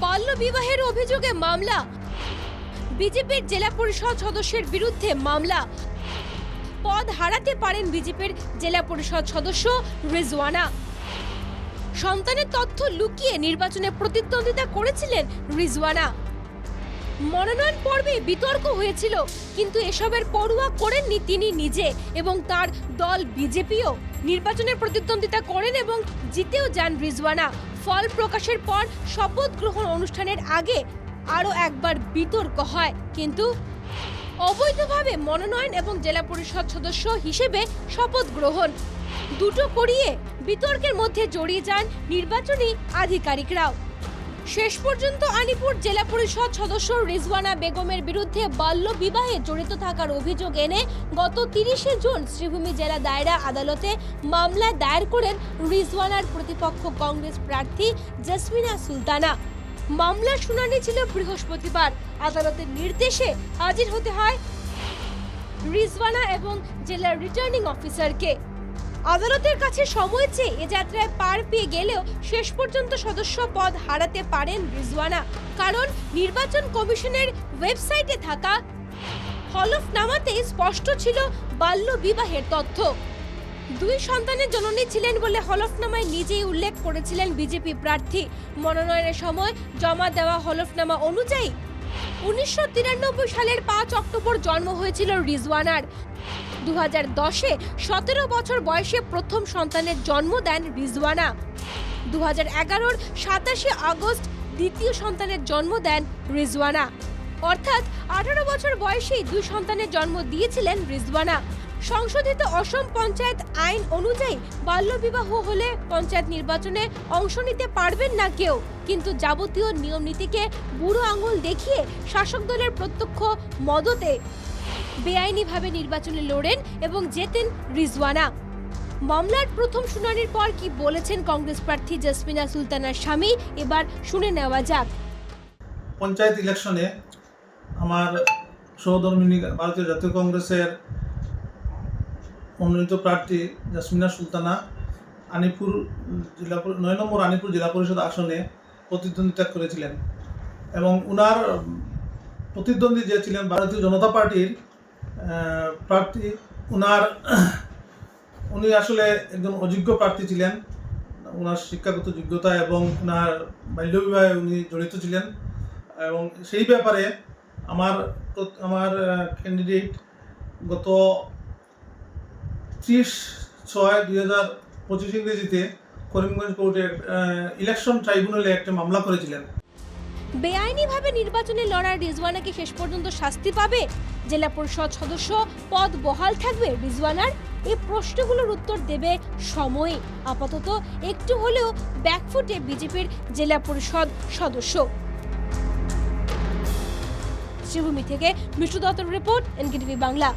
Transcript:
বাল্য বিবাহের অভিযোগে মামলা। বিজেপির জেলা পরিষদ সদস্যের বিরুদ্ধে মামলা। পদ হারাতে পারেন বিজেপির জেলা পরিষদ সদস্য রিজওয়ানা। সন্তানের তথ্য লুকিয়ে নির্বাচনে প্রতিদ্বন্দ্বিতা করেছিলেন রিজওয়ানা। মনোনয়ন পর্বে বিতর্ক হয়েছিল, কিন্তু এসবের পড়ুয়া করেননি তিনি নিজে এবং তার দল বিজেপিও। নির্বাচনে প্রতিদ্বন্দ্বিতা করেন এবং জিতেও যান রিজওয়ানা। ফল প্রকাশের পর শপথ গ্রহণ অনুষ্ঠানের আগে আরও একবার বিতর্ক হয়, কিন্তু অবৈধভাবে মনোনয়ন এবং জেলা পরিষদ সদস্য হিসেবে শপথ গ্রহণ। দুটো করিয়ে বিতর্কের মধ্যে জড়িয়ে যান নির্বাচনী আধিকারিকরাও। শেষ পর্যন্ত আলিপুর জেলা পরিষদ সদস্য রিজওয়ানা বেগমের বিরুদ্ধে বাল্য বিবাহে জড়িত থাকার অভিযোগ এনে গত তিরিশে জুন শ্রীভূমি জেলা দায়রা আদালতে মামলা দায়ের করেন রিজওয়ানার প্রতিপক্ষ কংগ্রেস প্রার্থী জসমিনা সুলতানা। মামলার শুনানি ছিল বৃহস্পতিবার। আদালতের নির্দেশে হাজির হতে হয় রিজওয়ানা এবং জেলার রিটার্নিং অফিসারকে। আদালতের কাছে সময় চেয়ে এ যাত্রায় পার পেয়ে গেলেও শেষ পর্যন্ত সদস্য পদ হারাতে পারেন রিজওয়ানা। কারণ নির্বাচন কমিশনের ওয়েবসাইটে থাকা হলফনামাতে স্পষ্ট ছিল বাল্য বিবাহের তথ্য। দুই সন্তানের জননী ছিলেন বলে হলফনামায় নিজেই উল্লেখ করেছিলেন বিজেপি প্রার্থী। মনোনয়নের সময় জমা দেওয়া হলফনামা অনুযায়ী উনিশশো তিরানব্বই সালের পাঁচ অক্টোবর জন্ম হয়েছিল রিজওয়ানার। দু হাজার দশে সতেরো বছর বয়সে প্রথম সন্তানের জন্ম দেন রিজওয়ানা। দু হাজার এগারোর সাতাশে আগস্ট দ্বিতীয় সন্তানের জন্ম দেন রিজওয়ানা। অর্থাৎ আঠারো বছর বয়সেই দুই সন্তানের জন্ম দিয়েছিলেন রিজওয়ানা। সংশোধিত অসম পঞ্চায়েত আইন অনুযায়ী বাল্যবিবাহ হলে পঞ্চায়েত নির্বাচনে অংশ নিতে পারবেন না কেউ। কিন্তু যাবতীয় নিয়ম নীতিকে বুড়ো আঙুল দেখিয়ে শাসক দলের প্রত্যক্ষ মদতে বেআইনিভাবে নির্বাচনে লড়েন এবং জেতেন রিজওয়ানা। মামলার প্রথম শুনানির পর কি বলেছেন কংগ্রেস প্রার্থী জসমিনা সুলতানার স্বামী? এবার শুনে নেওয়া যাক। পঞ্চায়েত ইলেকশনে আমার সহধর্মিনী ভারতীয় জাতীয় কংগ্রেসের মনোনীত প্রার্থী জাসমিনা সুলতানা আনিপুর জেলা নয় নম্বর আনিপুর জেলা পরিষদ আসনে প্রতিদ্বন্দ্বিতা করেছিলেন। এবং উনার প্রতিদ্বন্দ্বী যে ছিলেন ভারতীয় জনতা পার্টির প্রার্থী, উনার, উনি আসলে একজন অযোগ্য প্রার্থী ছিলেন। ওনার শিক্ষাগত যোগ্যতা এবং ওনার বাল্যবিবাহে উনি জড়িত ছিলেন। এবং সেই ব্যাপারে আমার আমার ক্যান্ডিডেট গত ত্রিশ ছয় দুই হাজার পঁচিশ ইংরেজিতে করিমগঞ্জ কোর্টে ইলেকশন ট্রাইব্যুনালে একটা মামলা করেছিলেন। বেআইনিভাবে নির্বাচনে লড়ার রিজওয়ানাকে শেষ পর্যন্ত শাস্তি পাবে? জেলা পরিষদ সদস্য পদ বহাল থাকবে রিজওয়ানার? এই প্রশ্নগুলোর উত্তর দেবে সময়। আপাতত একটু হলেও ব্যাকফুটে বিজেপির জেলা পরিষদ সদস্য। শ্রীভূমি থেকে বিষ্ণু দত্তর রিপোর্ট, এনকেটিভি বাংলা।